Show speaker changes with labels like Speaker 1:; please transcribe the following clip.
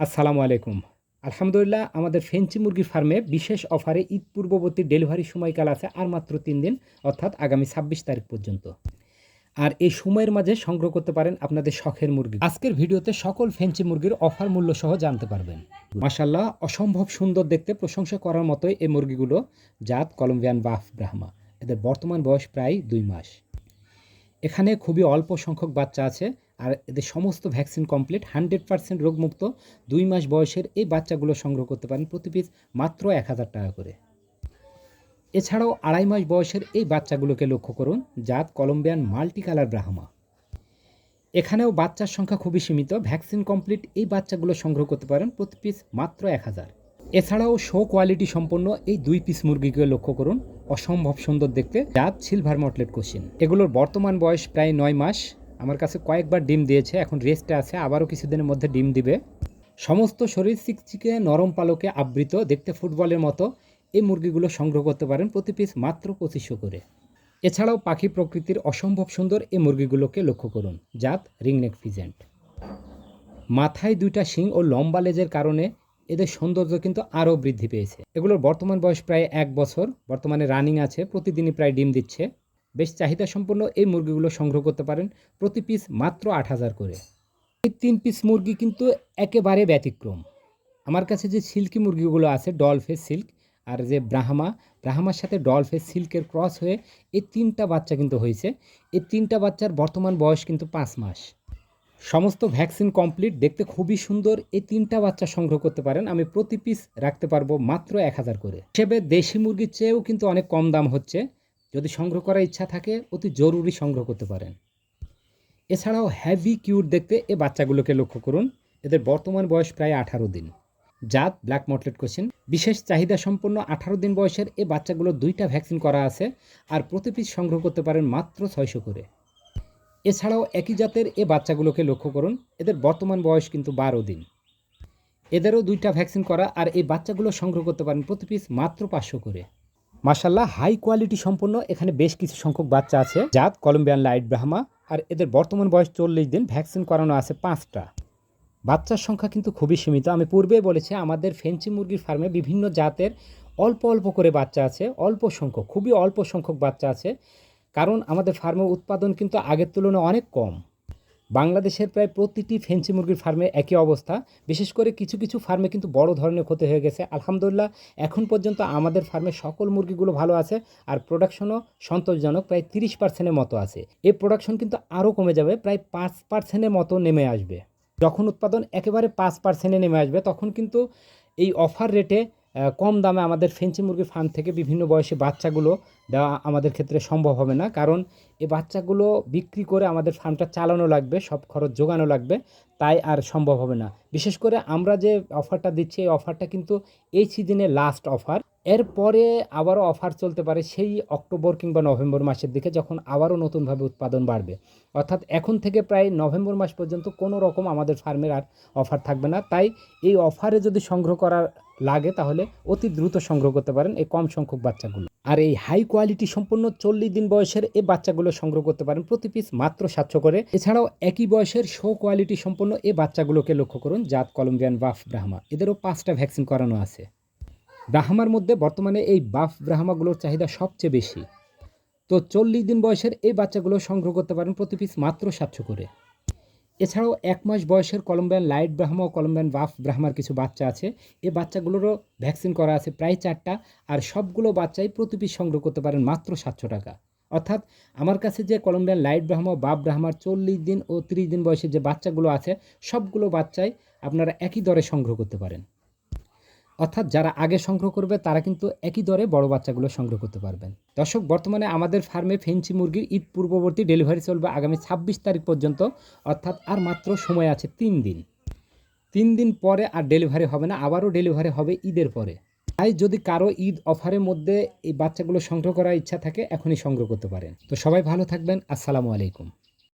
Speaker 1: আসসালামু আলাইকুম। আলহামদুলিল্লাহ, আমাদের ফেঞ্চি মুরগির ফার্মে বিশেষ অফারে ঈদ পূর্ববর্তী ডেলিভারি সময়কাল আছে আর মাত্র তিন দিন, অর্থাৎ আগামী ছাব্বিশ তারিখ পর্যন্ত। আর এই সময়ের মাঝে সংগ্রহ করতে পারেন আপনাদের শখের মুরগি। আজকের ভিডিওতে সকল ফেঞ্চি মুরগির অফার মূল্য সহ জানতে পারবেন। মাসাল্লাহ অসম্ভব সুন্দর দেখতে প্রশংসা করার মতোই এই মুরগিগুলো, জাত কলম্বিয়ান বাফ ব্রাহ্মা। এদের বর্তমান বয়স প্রায় দুই মাস। এখানে খুবই অল্প সংখ্যক বাচ্চা আছে, আর এদের সমস্ত ভ্যাকসিন কমপ্লিট, হান্ড্রেড পার্সেন্ট রোগমুক্ত, দুই মাস বয়সের এই বাচ্চাগুলো সংগ্রহ করতে পারেন প্রতি পিস মাত্র এক হাজার টাকা করে। এছাড়াও আড়াই মাস বয়সের এই বাচ্চাগুলোকে লক্ষ্য করুন, জাত কলম্বিয়ান মাল্টি কালার ব্রাহ্মা। এখানেও বাচ্চার সংখ্যা খুবই সীমিত, ভ্যাকসিন কমপ্লিট এই বাচ্চাগুলো সংগ্রহ করতে পারেন প্রতি পিস মাত্র এক হাজার। এছাড়াও শো কোয়ালিটি সম্পন্ন এই দুই পিস মুরগিকে লক্ষ্য করুন। অসম্ভব সুন্দর দেখতে। জাত সিলভার মটলেট কোশ্চিন এগুলোর বর্তমান বয়স প্রায় নয় মাস। আমার কাছে কয়েকবার ডিম দিয়েছে। এখন রেস্টে আছে। আবারও কিছুদিনের মধ্যে ডিম দিবে। সমস্ত শরীর চিকচিকে নরম পালকে আবৃত। দেখতে ফুটবলের মতো। এই মুরগিগুলো সংগ্রহ করতে পারেন প্রতি পিস মাত্র পঁচিশশো করে। এছাড়াও পাখি প্রকৃতির অসম্ভব সুন্দর এই মুরগিগুলোকে লক্ষ্য করুন। জাত রিংনেক ফিজেন্ট মাথায় দুইটা শিং ও লম্বা লেজের কারণে এদের সৌন্দর্য কিন্তু আরও বৃদ্ধি পেয়েছে। এগুলোর বর্তমান বয়স প্রায় এক বছর। বর্তমানে রানিং আছে, প্রতিদিনই প্রায় ডিম দিচ্ছে। বেশ চাহিদা সম্পন্ন এই মুরগিগুলো সংগ্রহ করতে পারেন প্রতি পিস মাত্র আট হাজার করে। এই তিন পিস মুরগি কিন্তু একেবারে ব্যতিক্রম। আমার কাছে যে সিল্কি মুরগিগুলো আছে, ডলফেস সিল্ক, আর যে ব্রাহ্মা, ব্রাহ্মার সাথে ডলফেস সিল্কের ক্রস হয়ে এই তিনটা বাচ্চা কিন্তু হয়েছে। এই তিনটা বাচ্চার বর্তমান বয়স কিন্তু পাঁচ মাস। সমস্ত ভ্যাকসিন কমপ্লিট, দেখতে খুবই সুন্দর। এই তিনটা বাচ্চা সংগ্রহ করতে পারেন। আমি প্রতি পিস রাখতে পারব মাত্র এক হাজার করে। হিসেবে দেশি মুরগির চেয়েও কিন্তু অনেক কম দাম হচ্ছে। যদি সংগ্রহ করার ইচ্ছা থাকে, অতি জরুরি সংগ্রহ করতে পারেন। এছাড়াও হ্যাভি কিউট দেখতে এ বাচ্চাগুলোকে লক্ষ্য করুন। এদের বর্তমান বয়স প্রায় আঠারো দিন। জাত ব্ল্যাক মটলেট কোশ্চেন বিশেষ চাহিদা সম্পন্ন আঠারো দিন বয়সের এ বাচ্চাগুলো দুইটা ভ্যাকসিন করা আছে। আর প্রতি পিস সংগ্রহ করতে পারেন মাত্র ছয়শো করে। এছাড়াও একই জাতের এ বাচ্চাগুলোকে লক্ষ্য করুন। এদের বর্তমান বয়স কিন্তু বারো দিন। এদেরও দুইটা ভ্যাকসিন করা আর এই বাচ্চাগুলো সংগ্রহ করতে পারেন প্রতি পিস মাত্র পাঁচশো করে। মার্শাল্লাহ হাই কোয়ালিটি সম্পন্ন এখানে বেশ কিছু সংখ্যক বাচ্চা আছে। জাত, কলম্বিয়ান, লাইট ব্রাহ্মা। আর এদের বর্তমান বয়স চল্লিশ দিন, ভ্যাকসিন করানো আছে পাঁচটা। বাচ্চার সংখ্যা কিন্তু খুবই সীমিত। আমি পূর্বেই বলেছি, আমাদের ফেন্সি মুরগির ফার্মে বিভিন্ন জাতের অল্প অল্প করে বাচ্চা আছে, অল্প সংখ্যক, খুবই অল্প সংখ্যক বাচ্চা আছে। কারণ আমাদের ফার্মে উৎপাদন কিন্তু আগের তুলনায় অনেক কম। বাংলাদেশের প্রায় প্রতিটি ফেন্সি মুরগির ফার্মে একই অবস্থা। বিশেষ করে কিছু কিছু ফার্মে কিন্তু বড় ধরনের ক্ষতি হয়ে গেছে। আলহামদুলিল্লাহ, এখন পর্যন্ত আমাদের ফার্মে সকল মুরগিগুলো ভালো আছে আর প্রোডাকশনও সন্তোষজনক প্রায় তিরিশ পার্সেন্টের মতো আছে। এই প্রোডাকশন কিন্তু আরও কমে যাবে, প্রায় পাঁচ পার্সেন্টের মতো নেমে আসবে। যখন উৎপাদন একেবারে পাঁচ পার্সেন্টে নেমে আসবে, তখন কিন্তু এই অফার রেটে কম দামে আমাদের ফেঞ্চি মুরগির ফার্ম থেকে বিভিন্ন বয়সী বাচ্চাগুলো দেওয়া আমাদের ক্ষেত্রে সম্ভব হবে না। কারণ এই বাচ্চাগুলো বিক্রি করে আমাদের ফার্মটা চালানো লাগবে, সব খরচ যোগানো লাগবে, তাই আর সম্ভব হবে না। বিশেষ করে আমরা যে অফারটা দিচ্ছি, এই অফারটা কিন্তু এই সিজনে লাস্ট অফার এরপরে আবারও অফার চলতে পারে সেই অক্টোবর কিংবা নভেম্বর মাসের দিকে, যখন আবারও নতুনভাবে উৎপাদন বাড়বে। অর্থাৎ এখন থেকে প্রায় নভেম্বর মাস পর্যন্ত কোনো রকম আমাদের ফার্মের আর অফার থাকবে না। তাই এই অফারে যদি সংগ্রহ করার লাগে, তাহলে অতি দ্রুত সংগ্রহ করতে পারেন এই কম সংখ্যক বাচ্চাগুলো। আর এই হাই কোয়ালিটি সম্পন্ন চল্লিশ দিন বয়সের এই বাচ্চাগুলো সংগ্রহ করতে পারেন প্রতি পিস মাত্র সাতশো করে। এছাড়াও একই বয়সের শো কোয়ালিটি সম্পন্ন এই বাচ্চাগুলোকে লক্ষ্য করুন, জাত কলম্বিয়ান বাফ, ব্রাহ্মা। এদেরও পাঁচটা ভ্যাকসিন করানো আছে। ব্রাহ্মার মধ্যে বর্তমানে এই বাফ, ব্রাহ্মাগুলোর চাহিদা সবচেয়ে বেশি। তো চল্লিশ দিন বয়সের এই বাচ্চাগুলো সংগ্রহ করতে পারেন প্রতি পিস মাত্র সাতশো করে। এছাড়াও এক মাস বয়সের কলম্বিয়ান লাইট ব্রাহ্মা ও কলম্বিয়ান বাফ ব্রাহ্মার কিছু বাচ্চা আছে। এ বাচ্চাগুলোরও ভ্যাকসিন করা আছে প্রায় চারটা আর সবগুলো বাচ্চাই প্রতি পিস সংগ্রহ করতে পারেন মাত্র সাতশো টাকা। অর্থাৎ আমার কাছে যে কলম্বিয়ান লাইট ব্রাহ্মা বাপ ব্রাহ্মার চল্লিশ দিন ও তিরিশ দিন বয়সের যে বাচ্চাগুলো আছে, সবগুলো বাচ্চাই আপনারা একই দরে সংগ্রহ করতে পারেন। অর্থাৎ যারা আগে সংগ্রহ করবে, তারা কিন্তু একই দরে বড় বাচ্চাগুলো সংগ্রহ করতে পারবেন। দর্শক, বর্তমানে আমাদের ফার্মে ফেন্সি মুরগির ঈদ পূর্ববর্তী ডেলিভারি চলবে আগামী ছাব্বিশ তারিখ পর্যন্ত, অর্থাৎ আর মাত্র সময় আছে তিন দিন। তিন দিন পরে আর ডেলিভারি হবে না, আবারও ডেলিভারি হবে ঈদের পরে। তাই যদি কারও ঈদ অফারের মধ্যে এই বাচ্চাগুলো সংগ্রহ করার ইচ্ছা থাকে, এখনই সংগ্রহ করতে পারেন। তো সবাই ভালো থাকবেন, আসসালামু আলাইকুম।